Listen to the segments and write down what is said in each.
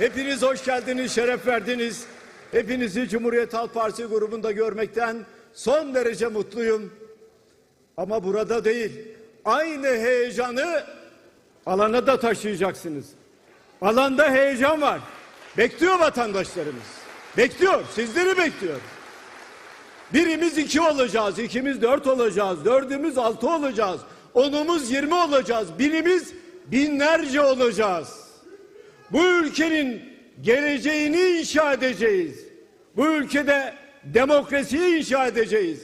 Hepiniz hoş geldiniz, şeref verdiniz. Hepinizi Cumhuriyet Halk Partisi grubunda görmekten son derece mutluyum. Ama burada değil, aynı heyecanı alana da taşıyacaksınız. Alanda heyecan var. Bekliyor vatandaşlarımız. Bekliyor, sizleri bekliyor. Birimiz iki olacağız, ikimiz dört olacağız, dördümüz altı olacağız, onumuz yirmi olacağız, binimiz binlerce olacağız. Bu ülkenin geleceğini inşa edeceğiz. Bu ülkede demokrasiyi inşa edeceğiz.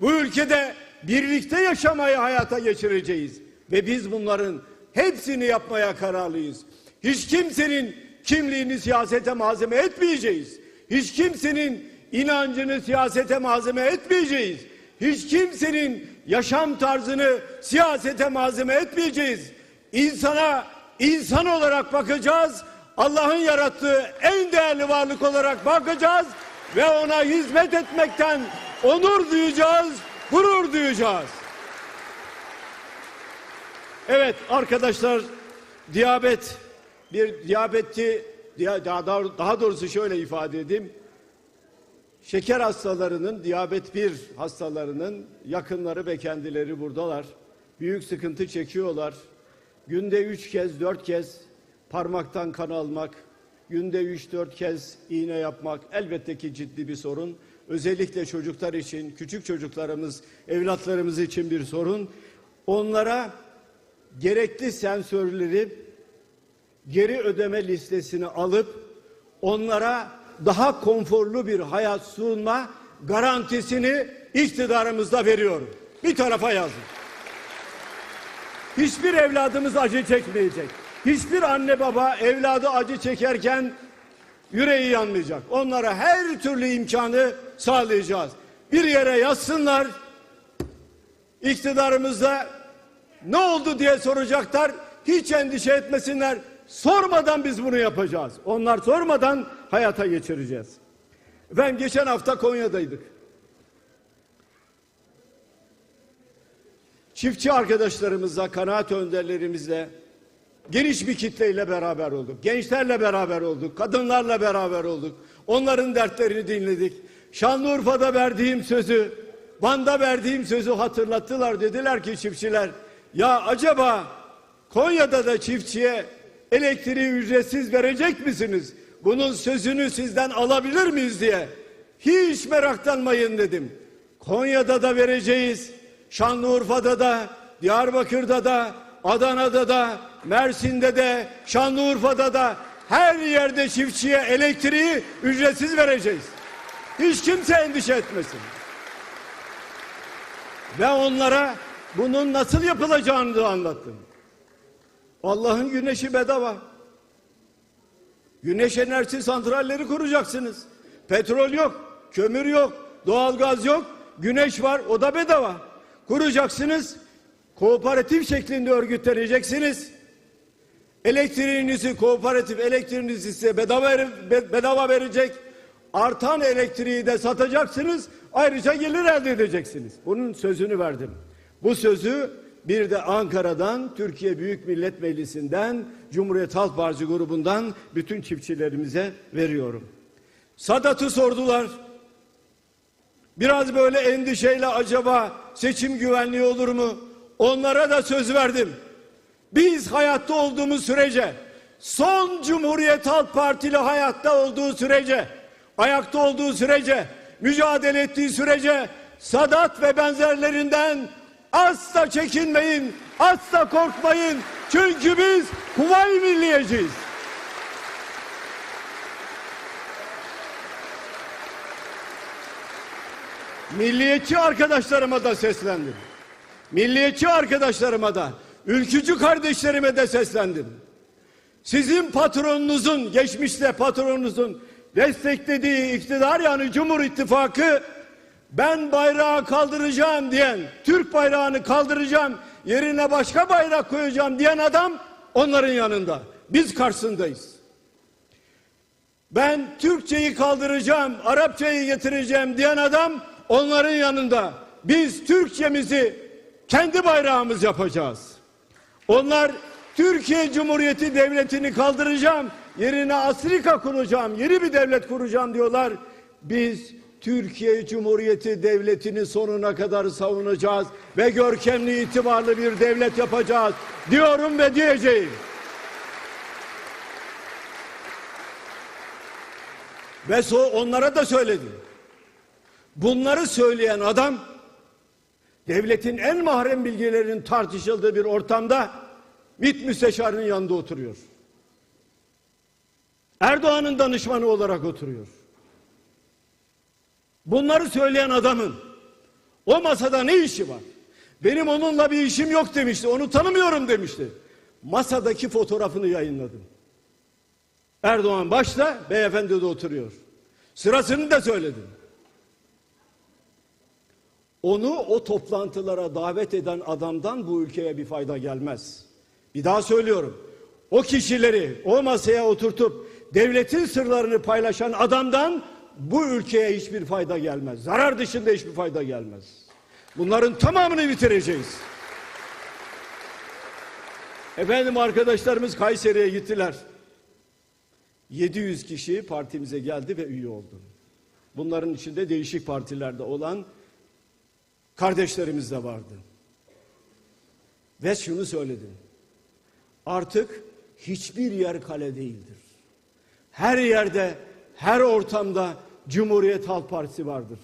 Bu ülkede birlikte yaşamayı hayata geçireceğiz. Ve biz bunların hepsini yapmaya kararlıyız. Hiç kimsenin kimliğini siyasete malzeme etmeyeceğiz. Hiç kimsenin inancını siyasete malzeme etmeyeceğiz. Hiç kimsenin yaşam tarzını siyasete malzeme etmeyeceğiz. İnsana insan olarak bakacağız. Allah'ın yarattığı en değerli varlık olarak bakacağız ve ona hizmet etmekten onur duyacağız, gurur duyacağız. Evet arkadaşlar diyabet bir diyabeti daha, daha doğrusu şöyle ifade edeyim. Şeker hastalarının, diyabet 1 hastalarının yakınları ve kendileri buradalar. Büyük sıkıntı çekiyorlar. Günde üç kez, dört kez parmaktan kan almak, günde üç dört kez iğne yapmak elbette ki ciddi bir sorun. Özellikle çocuklar için, küçük çocuklarımız, evlatlarımız için bir sorun. Onlara gerekli sensörleri geri ödeme listesini alıp onlara daha konforlu bir hayat sunma garantisini iktidarımızda veriyorum. Bir tarafa yazın. Hiçbir evladımız acı çekmeyecek. Hiçbir anne baba evladı acı çekerken yüreği yanmayacak. Onlara her türlü imkanı sağlayacağız. Bir yere yazsınlar. İktidarımızda ne oldu diye soracaklar. Hiç endişe etmesinler. Sormadan biz bunu yapacağız. Onlar sormadan hayata geçireceğiz. Ben geçen hafta Konya'daydık. Çiftçi arkadaşlarımızla, kanaat önderlerimizle geniş bir kitleyle beraber olduk. Gençlerle beraber olduk, kadınlarla beraber olduk. Onların dertlerini dinledik. Şanlıurfa'da verdiğim sözü, Van'da verdiğim sözü hatırlattılar. Dediler ki çiftçiler, ya acaba Konya'da da çiftçiye elektriği ücretsiz verecek misiniz? Bunun sözünü sizden alabilir miyiz diye. Hiç meraklanmayın dedim. Konya'da da vereceğiz. Şanlıurfa'da da, Diyarbakır'da da, Adana'da da, Mersin'de de, Şanlıurfa'da da her yerde çiftçiye elektriği ücretsiz vereceğiz. Hiç kimse endişe etmesin. Ve onlara bunun nasıl yapılacağını da anlattım. Allah'ın güneşi bedava. Güneş enerji santralleri kuracaksınız. Petrol yok, kömür yok, doğalgaz yok, güneş var, o da bedava. Kuracaksınız, kooperatif şeklinde örgütleneceksiniz. Elektriğinizi kooperatif elektriğinizi size bedava, bedava verecek. Artan elektriği de satacaksınız. Ayrıca gelir elde edeceksiniz. Bunun sözünü verdim. Bu sözü bir de Ankara'dan, Türkiye Büyük Millet Meclisi'nden, Cumhuriyet Halk Partisi grubundan bütün çiftçilerimize veriyorum. Sadat'ı sordular. Biraz böyle endişeyle acaba seçim güvenliği olur mu? Onlara da söz verdim. Biz hayatta olduğumuz sürece, son Cumhuriyet Halk Partili hayatta olduğu sürece, ayakta olduğu sürece, mücadele ettiği sürece Sadat ve benzerlerinden asla çekinmeyin, asla korkmayın. Çünkü biz Kuvayi Milliyeciyiz. Milliyetçi arkadaşlarıma da seslendim. Milliyetçi arkadaşlarıma da, ülkücü kardeşlerime de seslendim. Sizin patronunuzun, geçmişte patronunuzun desteklediği iktidar yani Cumhur İttifakı ben bayrağı kaldıracağım diyen, Türk bayrağını kaldıracağım, yerine başka bayrak koyacağım diyen adam onların yanında. Biz karşısındayız. Ben Türkçeyi kaldıracağım, Arapçayı getireceğim diyen adam onların yanında. Biz Türkçemizi kendi bayrağımız yapacağız. Onlar Türkiye Cumhuriyeti Devleti'ni kaldıracağım. Yerine Afrika kuracağım. Yeni bir devlet kuracağım diyorlar. Biz Türkiye Cumhuriyeti Devleti'ni sonuna kadar savunacağız ve görkemli itibarlı bir devlet yapacağız diyorum ve diyeceğim. Ve so onlara da söyledim. Bunları söyleyen adam devletin en mahrem bilgilerinin tartışıldığı bir ortamda MİT müsteşarının yanında oturuyor. Erdoğan'ın danışmanı olarak oturuyor. Bunları söyleyen adamın o masada ne işi var? Benim onunla bir işim yok demişti. Onu tanımıyorum demişti. Masadaki fotoğrafını yayınladım. Erdoğan başta, beyefendi de oturuyor. Sırasını da söyledim. Onu o toplantılara davet eden adamdan bu ülkeye bir fayda gelmez. Bir daha söylüyorum. O kişileri o masaya oturtup devletin sırlarını paylaşan adamdan bu ülkeye hiçbir fayda gelmez. Zarar dışında hiçbir fayda gelmez. Bunların tamamını bitireceğiz. Efendim arkadaşlarımız Kayseri'ye gittiler. 700 kişi partimize geldi ve üye oldu. Bunların içinde değişik partilerde olan kardeşlerimiz de vardı. Ve şunu söyledim. Artık hiçbir yer kale değildir. Her yerde, her ortamda Cumhuriyet Halk Partisi vardır.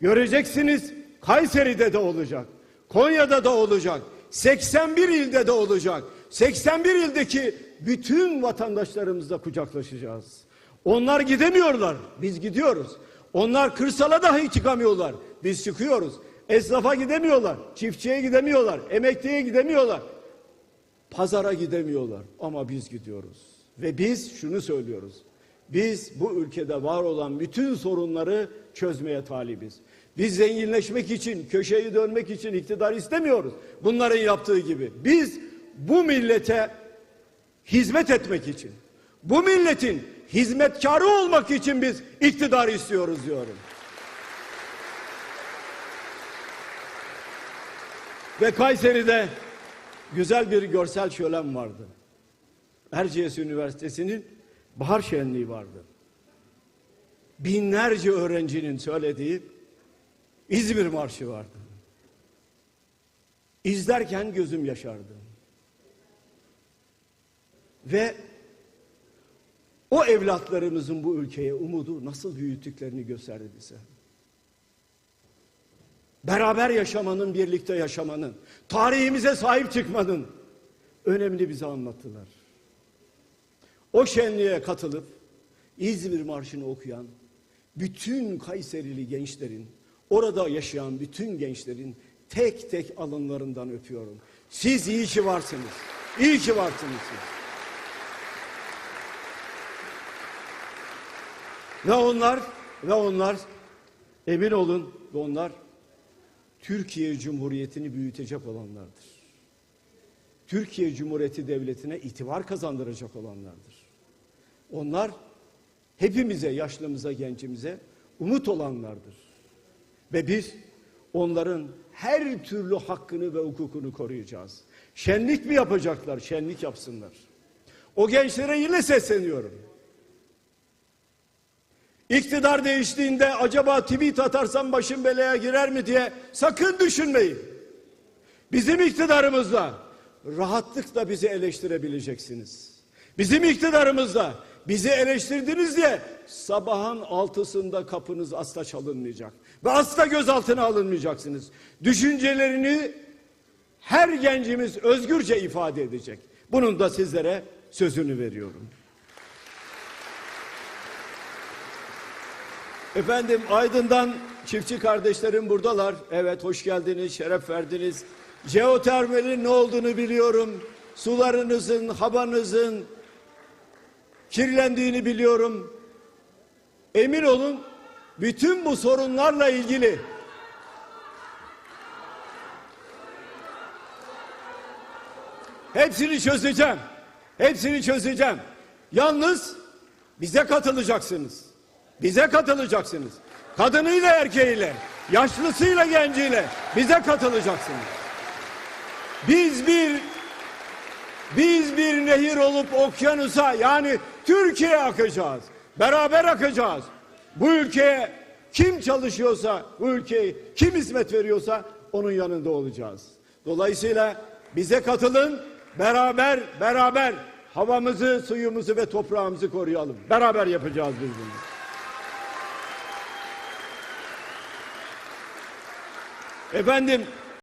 Göreceksiniz Kayseri'de de olacak. Konya'da da olacak. 81 ilde de olacak. 81 ildeki bütün vatandaşlarımızla kucaklaşacağız. Onlar gidemiyorlar. Biz gidiyoruz. Onlar kırsala dahi çıkamıyorlar. Biz çıkıyoruz. Esnafa gidemiyorlar. Çiftçiye gidemiyorlar. Emekliye gidemiyorlar. Pazara gidemiyorlar. Ama biz gidiyoruz. Ve biz şunu söylüyoruz. Biz bu ülkede var olan bütün sorunları çözmeye talibiz. Biz zenginleşmek için, köşeyi dönmek için iktidar istemiyoruz. Bunların yaptığı gibi. Biz bu millete hizmet etmek için, bu milletin hizmetkarı olmak için biz iktidar istiyoruz diyorum. Ve Kayseri'de güzel bir görsel şölen vardı. Erciyes Üniversitesi'nin bahar şenliği vardı. Binlerce öğrencinin söylediği İzmir Marşı vardı. İzlerken gözüm yaşardı. Ve o evlatlarımızın bu ülkeye umudu nasıl büyüttüklerini gösterdi bize. Beraber yaşamanın, birlikte yaşamanın, tarihimize sahip çıkmanın önemli bize anlattılar. O şenliğe katılıp İzmir Marşı'nı okuyan bütün Kayserili gençlerin, orada yaşayan bütün gençlerin tek tek alınlarından öpüyorum. Siz iyi ki varsınız. İyi ki varsınız siz. Ve onlar ve onlar emin olun ve onlar Türkiye Cumhuriyeti'ni büyütecek olanlardır. Türkiye Cumhuriyeti Devleti'ne itibar kazandıracak olanlardır. Onlar hepimize, yaşlımıza, gencimize umut olanlardır. Ve biz onların her türlü hakkını ve hukukunu koruyacağız. Şenlik mi yapacaklar? Şenlik yapsınlar. O gençlere yine sesleniyorum. İktidar değiştiğinde acaba tweet atarsam başım belaya girer mi diye sakın düşünmeyin. Bizim iktidarımızla rahatlıkla bizi eleştirebileceksiniz. Bizim iktidarımızla bizi eleştirdiniz diye sabahın altısında kapınız asla çalınmayacak. Ve asla gözaltına alınmayacaksınız. Düşüncelerini her gencimiz özgürce ifade edecek. Bunun da sizlere sözünü veriyorum. Efendim Aydın'dan çiftçi kardeşlerim buradalar. Evet hoş geldiniz, şeref verdiniz. Jeotermalin ne olduğunu biliyorum. Sularınızın, havanızın kirlendiğini biliyorum. Emin olun bütün bu sorunlarla ilgili hepsini çözeceğim. Hepsini çözeceğim. Yalnız bize katılacaksınız. Bize katılacaksınız. Kadınıyla erkeğiyle, yaşlısıyla genciyle bize katılacaksınız. Biz bir Biz bir nehir olup okyanusa yani Türkiye akacağız. Beraber akacağız. Bu ülkeye kim çalışıyorsa, bu ülkeye kim hizmet veriyorsa onun yanında olacağız. Dolayısıyla bize katılın. Beraber beraber havamızı, suyumuzu ve toprağımızı koruyalım. Beraber yapacağız biz bunu. Efendim